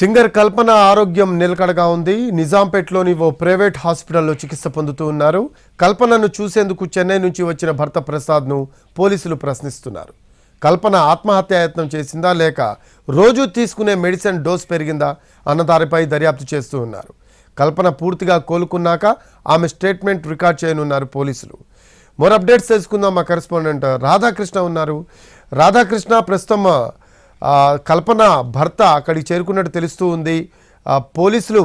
Singer కల్పన ఆరోగ్యం నిలకడగా ఉంది. నిజాంపేట్లోని ఓ ప్రైవేట్ హాస్పిటల్లో చికిత్స పొందుతూ ఉన్నారు. కల్పనను చూసేందుకు చెన్నై నుంచి వచ్చిన భర్త ప్రసాద్ను పోలీసులు ప్రశ్నిస్తున్నారు. కల్పన ఆత్మహత్యాయత్నం చేసిందా లేక రోజు తీసుకునే మెడిసిన్ డోస్ పెరిగిందా అన్నదారిపై దర్యాప్తు చేస్తూ ఉన్నారు. కల్పన పూర్తిగా కోలుకున్నాక ఆమె స్టేట్మెంట్ రికార్డ్ చేయనున్నారు పోలీసులు. మోర్ అప్డేట్స్ తెలుసుకుందాం. మా కరెస్పాండెంట్ రాధాకృష్ణ ఉన్నారు. రాధాకృష్ణ ప్రస్తుతం కల్పన భర్త అక్కడికి చేరుకున్నట్టు తెలుస్తూ ఉంది. పోలీసులు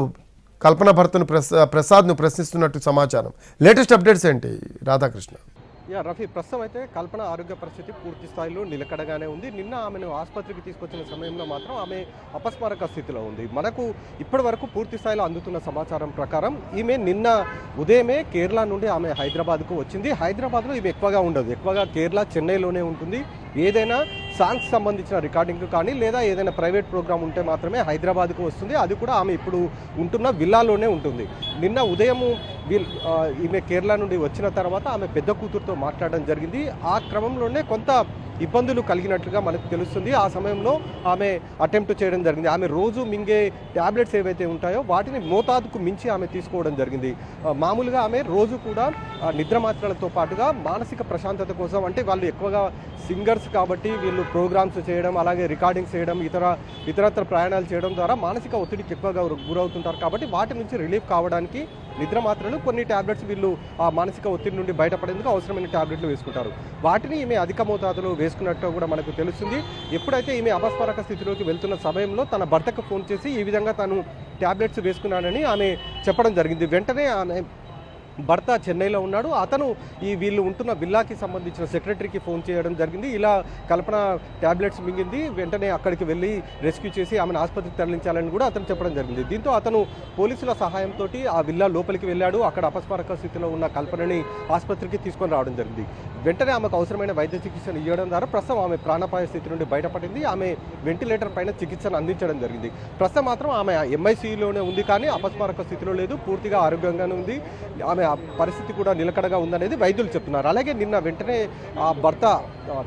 కల్పన భర్తను ప్రసా ప్రసాద్ను ప్రశ్నిస్తున్నట్టు సమాచారం. లేటెస్ట్ అప్డేట్స్ ఏంటి? రాధాకృష్ణ. యా రఫీ ప్రస్తుతం అయితే కల్పన ఆరోగ్య పరిస్థితి పూర్తి స్థాయిలో నిలకడగానే ఉంది. నిన్న ఆమెను ఆసుపత్రికి తీసుకొచ్చిన సమయంలో మాత్రం ఆమె అపస్మారక స్థితిలో ఉంది. మనకు ఇప్పటి వరకు పూర్తి స్థాయిలో అందుతున్న సమాచారం ప్రకారం ఈమె నిన్న ఉదయమే కేరళ నుండి ఆమె హైదరాబాద్కు వచ్చింది. హైదరాబాద్లో ఈమె ఎక్కువగా ఉండదు. ఎక్కువగా కేరళ చెన్నైలోనే ఉంటుంది. ఏదైనా సాంగ్స్ సంబంధించిన రికార్డింగ్ కానీ లేదా ఏదైనా ప్రైవేట్ ప్రోగ్రామ్ ఉంటే మాత్రమే హైదరాబాద్కు వస్తుంది. అది కూడా ఆమె ఇప్పుడు ఉంటున్న విల్లాలోనే ఉంటుంది. నిన్న ఉదయము వీల్ ఈమె కేరళ నుండి వచ్చిన తర్వాత ఆమె పెద్ద కూతురుతో మాట్లాడడం జరిగింది. ఆ క్రమంలోనే కొంత ఇబ్బందులు కలిగినట్లుగా మనకు తెలుస్తుంది. ఆ సమయంలో ఆమె అటెంప్ట్ చేయడం జరిగింది. ఆమె రోజు మింగే ట్యాబ్లెట్స్ ఏవైతే ఉంటాయో వాటిని మోతాదుకు మించి ఆమె తీసుకోవడం జరిగింది. మామూలుగా ఆమె రోజు కూడా నిద్ర మాత్రలతో పాటుగా మానసిక ప్రశాంతత కోసం అంటే వాళ్ళు ఎక్కువగా సింగర్స్ కాబట్టి వీళ్ళు ప్రోగ్రామ్స్ చేయడం అలాగే రికార్డింగ్స్ చేయడం ఇతర ఇతరత్ర ప్రయాణాలు చేయడం ద్వారా మానసిక ఒత్తిడికి ఎక్కువగా గురవుతుంటారు. కాబట్టి వాటి నుంచి రిలీఫ్ కావడానికి నిద్ర మాత్రలు కొన్ని ట్యాబ్లెట్స్ వీళ్ళు ఆ మానసిక ఒత్తిడి నుండి బయటపడేందుకు అవసరమైన ట్యాబ్లెట్లు వేసుకుంటారు. వాటిని ఈమె అధిక మోతాదులో వేసుకున్నట్టు కూడా మనకు తెలుస్తుంది. ఎప్పుడైతే ఈమె అపస్మారక స్థితిలోకి వెళ్తున్న సమయంలో తన భర్తకు ఫోన్ చేసి ఈ విధంగా తను ట్యాబ్లెట్స్ వేసుకున్నానని ఆమె చెప్పడం జరిగింది. వెంటనే ఆమె భర్త చెన్నైలో ఉన్నాడు. అతను ఈ వీళ్ళు ఉంటున్న విల్లాకి సంబంధించిన సెక్రటరీకి ఫోన్ చేయడం జరిగింది. ఇలా కల్పన ట్యాబ్లెట్స్ మింగింది. వెంటనే అక్కడికి వెళ్ళి రెస్క్యూ చేసి ఆమెను ఆసుపత్రికి తరలించాలని కూడా అతను చెప్పడం జరిగింది. దీంతో అతను పోలీసుల సహాయంతో ఆ విల్లా లోపలికి వెళ్ళాడు. అక్కడ అపస్మారక స్థితిలో ఉన్న కల్పనని ఆసుపత్రికి తీసుకొని రావడం జరిగింది. వెంటనే ఆమెకు అవసరమైన వైద్య చికిత్సను ఇవ్వడం ద్వారా ప్రస్తుతం ఆమె ప్రాణాపాయ స్థితి నుండి బయటపడింది. ఆమె వెంటిలేటర్ పైన చికిత్సను అందించడం జరిగింది. ప్రస్తుతం మాత్రం ఆమె ఎంఐసీలోనే ఉంది కానీ అపస్మారక స్థితిలో లేదు. పూర్తిగా ఆరోగ్యంగానే ఉంది. ఆమె ఆ పరిస్థితి కూడా నిలకడగా ఉందనేది వైద్యులు చెప్తున్నారు. అలాగే నిన్న వెంటనే ఆ భర్త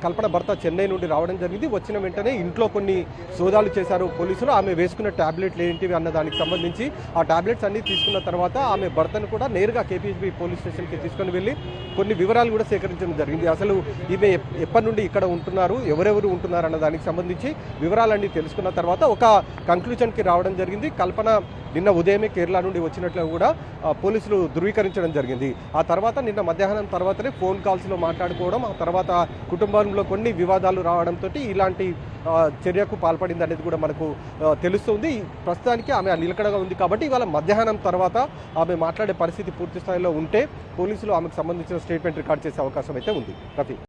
కల్పన భర్త చెన్నై నుండి రావడం జరిగింది. వచ్చిన వెంటనే ఇంట్లో కొన్ని సోదాలు చేశారు పోలీసులు. ఆమె వేసుకున్న టాబ్లెట్లు ఏంటివి అన్న దానికి సంబంధించి ఆ టాబ్లెట్స్ అన్ని తీసుకున్న తర్వాత ఆమె భర్తను కూడా నేరుగా కేపీహెచ్బి పోలీస్ స్టేషన్కి తీసుకొని వెళ్ళి కొన్ని వివరాలు కూడా సేకరించడం జరిగింది. అసలు ఈమె ఎప్పటి నుండి ఇక్కడ ఉంటున్నారు ఎవరెవరు ఉంటున్నారు అన్న దానికి సంబంధించి వివరాలన్నీ తెలుసుకున్న తర్వాత ఒక కంక్లూజన్కి రావడం జరిగింది. కల్పన నిన్న ఉదయమే కేరళ నుండి వచ్చినట్లు కూడా పోలీసులు ధృవీకరించడం జరిగింది. ఆ తర్వాత నిన్న మధ్యాహ్నం తర్వాతనే ఫోన్ కాల్స్లో మాట్లాడుకోవడం ఆ తర్వాత కుటుంబంలో కొన్ని వివాదాలు రావడంతో ఇలాంటి చర్యకు పాల్పడింది అనేది కూడా మనకు తెలుస్తుంది. ప్రస్తుతానికి ఆమె నిలకడగా ఉంది కాబట్టి ఇవాళ మధ్యాహ్నం తర్వాత ఆమె మాట్లాడే పరిస్థితి పూర్తి స్థాయిలో ఉంటే పోలీసులు ఆమెకు సంబంధించిన స్టేట్మెంట్ రికార్డ్ చేసే అవకాశం అయితే ఉంది. రఫీ.